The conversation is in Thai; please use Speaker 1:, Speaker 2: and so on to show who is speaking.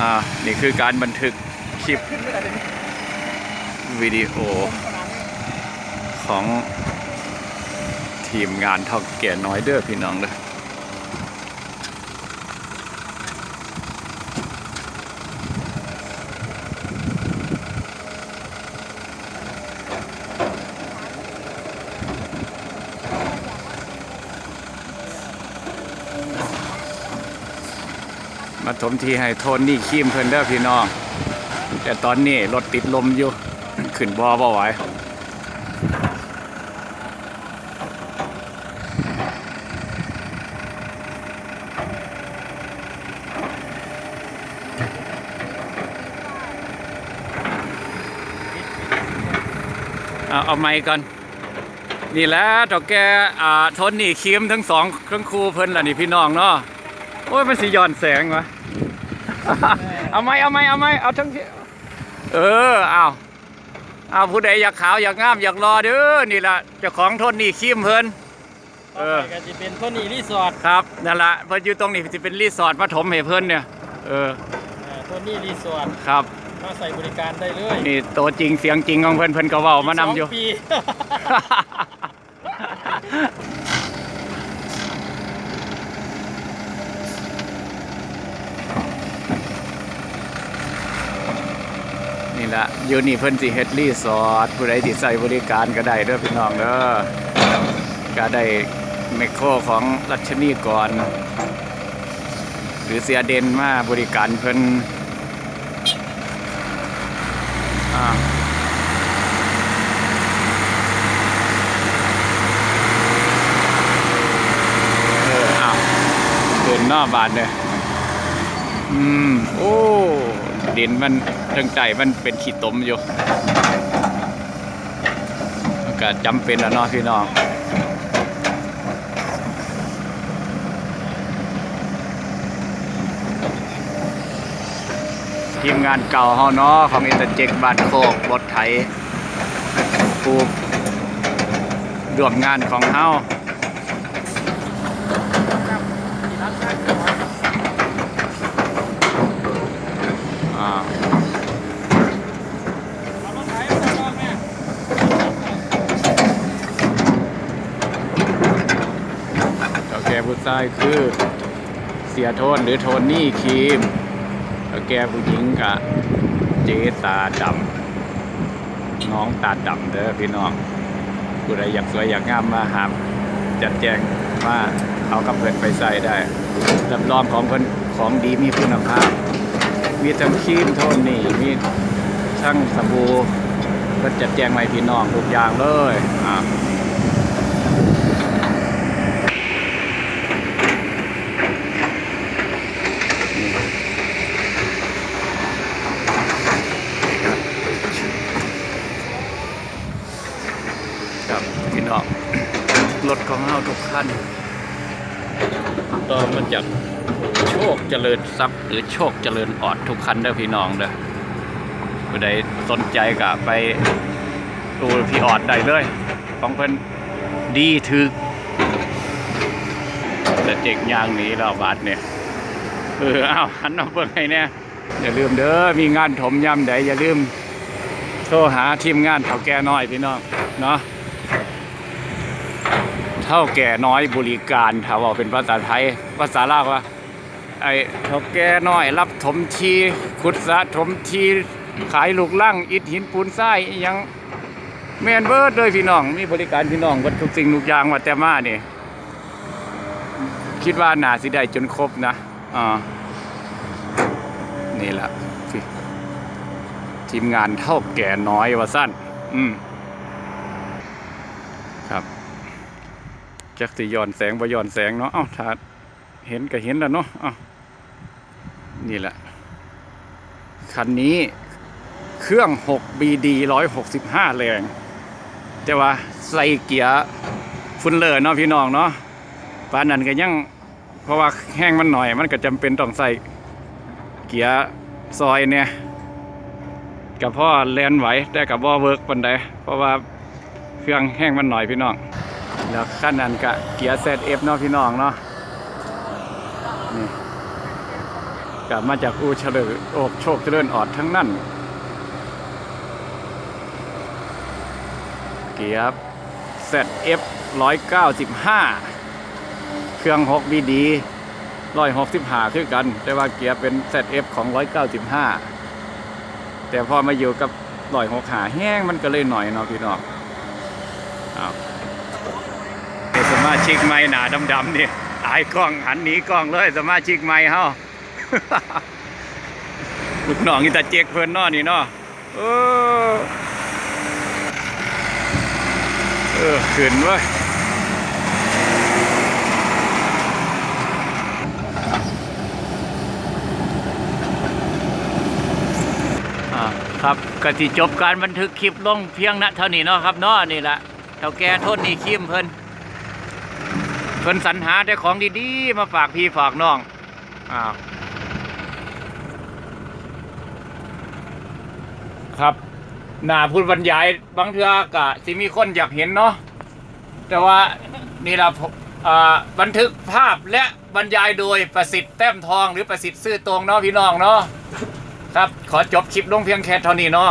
Speaker 1: อ่า นี่คือการบันทึกคลิปวิดีโอของทีมงานท็อกเก่น้อยเด้อพี่น้องเด้อ มาถมทีให้โทนนี่ขีมเพิ่นเด้อพี่น้อง แต่ตอนนี้รถติดลมอยู่ ขึ้นบ่บ่ไหวเอาเอาไม้ก่อน นี่แหละเจ้าแกอ่าทนนี่คีมทั้งสองเครื่องครูเพิ่นล่ะนี่พี่น้องเนาะโอ้ยมันสิย้อนแสงวะ เอาไม้เอาไม้เอาไม้เอาทั้งที่เออเอาเอาผู้ใดอยากขาวอยากงามอยากรอเด้อนี่ล่ะเจ้าของทนนี่คีมเพิ่น
Speaker 2: ต่อไปก็จะเป็นโทนี่รีสอร์ท
Speaker 1: ครับนั่นละเพิ่นอยู่ตรงนี้สิเป็นรีสอร์ทปฐมให้เพิ่นเนี่ยเออ
Speaker 2: โทนี่รีสอร์ท
Speaker 1: ครับ
Speaker 2: มาใส่บริการได้เลย
Speaker 1: นี่ตัวจริงเสียงจริงของเพิ่นเพิ่นก็เว้ามานำอยู่
Speaker 2: สงปี
Speaker 1: นี่ละอยู่นี่เพิ่นสิเฮ็ดรีสอร์ทผู้ใดที่ใช้บริการก็ได้เด้อพี่น้องเด้อก็ได้แมคโครของรัชนีก่อน หรือเสียเดนมาบริการเพิ่นอ่าเอออ้าวเดินหน้าบานเนี่ยอืม โอ้ ดินมันเรื่องใจมันเป็นขี้ตมอยู่ก็จำเป็นแล้วเนาะพี่น้องทีมงานเก่าเฮาเนาะของอินเตอร์เจกบานโคกรถไถปูร่วมงานของเฮาอ่า
Speaker 2: เอามาขายเอามาลองแม่
Speaker 1: โอเคผู้ชายคือเสียโทนหรือโทนนี่ครีมแล้วแกผู้หญิงกะเจตาดำน้องตาดำเด้อพี่น้องผู้ใดอยากสวยอยากงามมาหามจัดแจงมาเอากับเพื่อนไปใส่ได้รับรองของเพิ่นของดีมีคุณภาพ มีทั้งครีมโทนนี่มีทั้งสบู่เพิ่นจัดแจงไว้พี่น้องทุกอย่างเลยอ่า ครับพี่น้อง รถของเราทุกคันต่อมาจากโชคเจริญทรัพย์ หรือโชคเจริญออดทุกคันเด้อพี่น้องเด้อผู้ใดสนใจก็ไปดูพี่ออดได้เลย ของเพิ่นดีถึกแต่เจ๊กยางนี้แล้วบาทเนี่ยเอออ้าหันมาเบิ่งให้เนี่ยอย่าลืมเด้อมีงานถมยำใดอย่าลืมโทรหาทีมงานเท่าแก่น้อยพี่น้องเนาะ เท่าแก่น้อยบริการถ้าว่าเป็นภาษาไทยภาษาลาวว่าไอ้เท่าแก่น้อยรับถมทีขุดสะถมทีขายลูกลั่งอิฐหินปูนทรายยังแมนเบิร์ดเลยพี่น้อง มีบริการพี่น้องวัดทุกสิ่งทุกอย่างว่าแต่มานี่คิดว่าน่าสิได้จนครบนะอ่านี่แหละทีมงานเท่าแก่น้อยว่าสั้น อืม ครับ จักสิย้อนแสงบ่ย้อนแสงเนาะเอ้าถ้าเห็นก็เห็นแล้วเนาะเอ้านี่แหละ คันนี้เครื่อง 6 BD 165 แรง แต่ว่าใส่เกียร์ฟุนเลอร์เนาะพี่น้องเนาะปานนั้นก็ยัง เพราะว่าแห้งมันหน่อย มันก็จำเป็นต้องใส่เกียร์ซอยเนี่ยกับพ่อแลนไหวแต่กับบ่เวิร์กปันใดเพราะว่าเครื่องแห้งมันหน่อยพี่น้อง แล้วขั้นนั้นกะเกียร์เซตเอฟเนาะพี่น้องเนาะนี่กับมาจากอูเฉลิมโอกโชคเจริญออดทั้งนั้น เกียร์ ZF 195เครื่อง6ดีดี165คือกัน แต่ว่าเกียร์เป็น ZF ของ195แต่พอมาอยู่กับ165แห้งมันก็เลยหน่อยเนาะพี่น้องอ้าว มาชิกไม่หนาดำๆนี่อายกล้องหันหนีกล้องเลยสมาชิกไม่เฮาลูกน้องนี่ตาเจ๊กเพิ่นนาะนี่เนาะเออเออขึ้นเว้ยอ่าครับกติจบการบันทึกคลิปลงเพียงณเท่านี้เนาะครับเนาะนี่แหละเท่าแก่โทษนี่คิมเพิ่น เพิ่นสรรหาแต่ของดีๆ มาฝากพี่ฝากน้องอ้าวครับหน้าพูดบรรยายบางเทือกะสิมีคนอยากเห็นเนาะแต่ว่านี่ละผมอ่าบันทึกภาพและบรรยายโดยประสิทธิ์แต้มทองหรือประสิทธิ์ซื่อตรงเนาะพี่น้องเนาะครับ ขอจบคลิปลงเพียงแค่เท่านี้เนาะ